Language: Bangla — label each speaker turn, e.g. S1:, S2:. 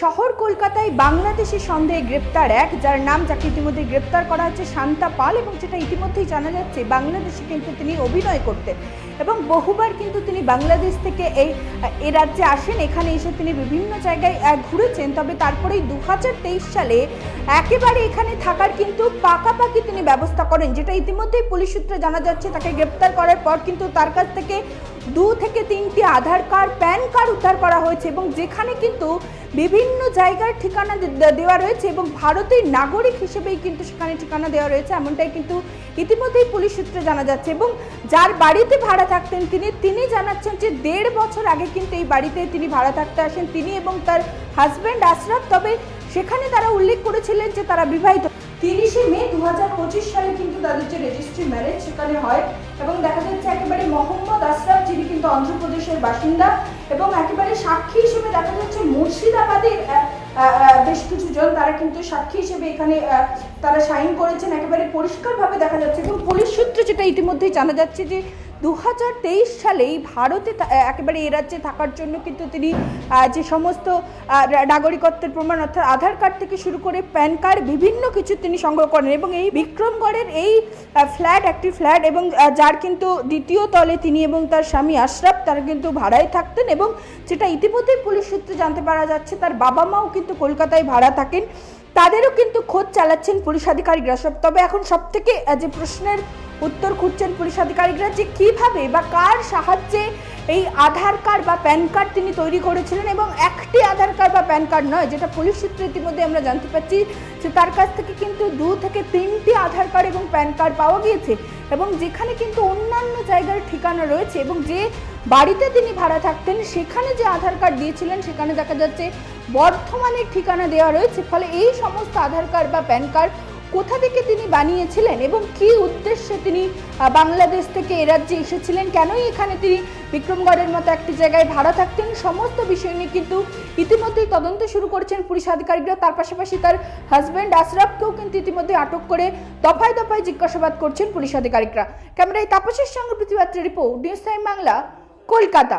S1: শহর কলকাতায় বাংলাদেশি সন্দেহে গ্রেপ্তার এক, যার নাম যাকে ইতিমধ্যে গ্রেপ্তার করা হচ্ছে শান্তা পাল এবং যেটা ইতিমধ্যেই জানা যাচ্ছে বাংলাদেশে কিন্তু তিনি অভিনয় করতেন। এবং বহুবার কিন্তু তিনি বাংলাদেশ থেকে এই, এ রাজ্যে আসেন, এখানে এসে তিনি বিভিন্ন জায়গায় ঘুরেছেন। তবে তারপরেই দু হাজার তেইশ সালে একেবারে এখানে থাকার কিন্তু পাকাপাকি তিনি ব্যবস্থা করেন, যেটা ইতিমধ্যেই পুলিশ সূত্রে জানা যাচ্ছে, তাকে গ্রেপ্তার করার পর কিন্তু তার কাছ থেকে দু থেকে তিনটি আধার কার্ড, প্যান কার্ড উদ্ধার করা হয়েছে এবং যেখানে কিন্তু বিভিন্ন জায়গার ঠিকানা দেওয়া রয়েছে এবং ভারতের নাগরিক হিসেবেই কিন্তু সেখানে ঠিকানা দেওয়া রয়েছে এমনটাই কিন্তু ইতিমধ্যেই পুলিশ সূত্রে জানা যাচ্ছে এবং যার বাড়িতে ভাড়া থাকতেন তিনি তিনি জানাচ্ছেন যে দেড় বছর আগে কিন্তু এই বাড়িতে তিনি ভাড়া থাকতে আসেন তিনি এবং তার হাজব্যান্ড আশরাফ। তবে সেখানে তারা উল্লেখ করেছিলেন যে তারা বিবাহিত। তিরিশে মে দু হাজার পঁচিশ সালে কিন্তু তাদের যে রেজিস্ট্রি ম্যারেজ সেখানে হয় এবং দেখা যাচ্ছে একেবারে মোহাম্মদ আশরাফ কিন্তু অন্ধ্রপ্রদেশের বাসিন্দা এবং একেবারে সাক্ষী হিসেবে দেখা যাচ্ছে মুর্শিদাবাদের বেশ কিছু জন তারা কিন্তু সাক্ষী হিসেবে এখানে তারা সাইন করেছেন। একেবারে পরিষ্কারভাবে দেখা যাচ্ছে। এবং পুলিশ সূত্রে যেটা ইতিমধ্যেই জানা যাচ্ছে যে দু হাজার তেইশ সালেই ভারতে একেবারে এ রাজ্যে থাকার জন্য কিন্তু তিনি যে সমস্ত নাগরিকত্বের প্রমাণ, অর্থাৎ আধার কার্ড থেকে শুরু করে প্যান কার্ড, বিভিন্ন কিছু তিনি সংগ্রহ করেন এবং এই বিক্রমগড়ের এই ফ্ল্যাট, একটি ফ্ল্যাট এবং যার কিন্তু দ্বিতীয় তলে তিনি এবং তার স্বামী আশরাফ, তারা কিন্তু ভাড়ায় থাকতেন এবং যেটা ইতিমধ্যেই পুলিশ সূত্রে জানতে পারা যাচ্ছে, তার বাবা মাও কিন্তু কলকাতায় ভাড়া থাকেন। তাদেরও কিন্তু খোঁজ চালাচ্ছেন পুলিশ আধিকারিকরা সব। তবে এখন সব থেকে যে প্রশ্নের উত্তর খুঁজছেন পুলিশ আধিকারিকরা যে কীভাবে বা কার সাহায্যে এই আধার কার্ড বা প্যান কার্ড তিনি তৈরি করেছিলেন এবং একটি আধার কার্ড বা প্যান কার্ড নয়, যেটা পুলিশ সূত্রে ইতিমধ্যে আমরা জানতে পারছি যে তার কাছ থেকে কিন্তু দু থেকে তিনটি আধার কার্ড এবং প্যান কার্ড পাওয়া গিয়েছে এবং যেখানে কিন্তু অন্যান্য জায়গার ঠিকানা রয়েছে এবং যে বাড়িতে তিনি ভাড়া থাকতেন সেখানে যে আধার কার্ড দিয়েছিলেন সেখানে দেখা যাচ্ছে বর্ধমানের ঠিকানা দেওয়া রয়েছে। ফলে এই সমস্ত আধার কার্ড বা প্যান কার্ড কোথা থেকে তিনি বানিয়েছিলেন এবং কি উদ্দেশ্যে তিনি বাংলাদেশ থেকে এ রাজ্যে এসেছিলেন? কেনই এখানে তিনি বিক্রমগড়ের মতো একটি জায়গায় ভাড়া থাকতেন? সমস্ত বিষয় নিয়ে কিন্তু ইতিমধ্যেই তদন্ত শুরু করেছেন পুলিশ আধিকারিকরা। তার পাশাপাশি তার হাজব্যান্ড আশরাফকেও কিন্তু ইতিমধ্যে আটক করে দফায় দফায় জিজ্ঞাসাবাদ করছেন পুলিশ আধিকারিকরা। ক্যামেরায় তাপসের সঙ্গে পৃথিবীর report, news time Bangla, Kolkata.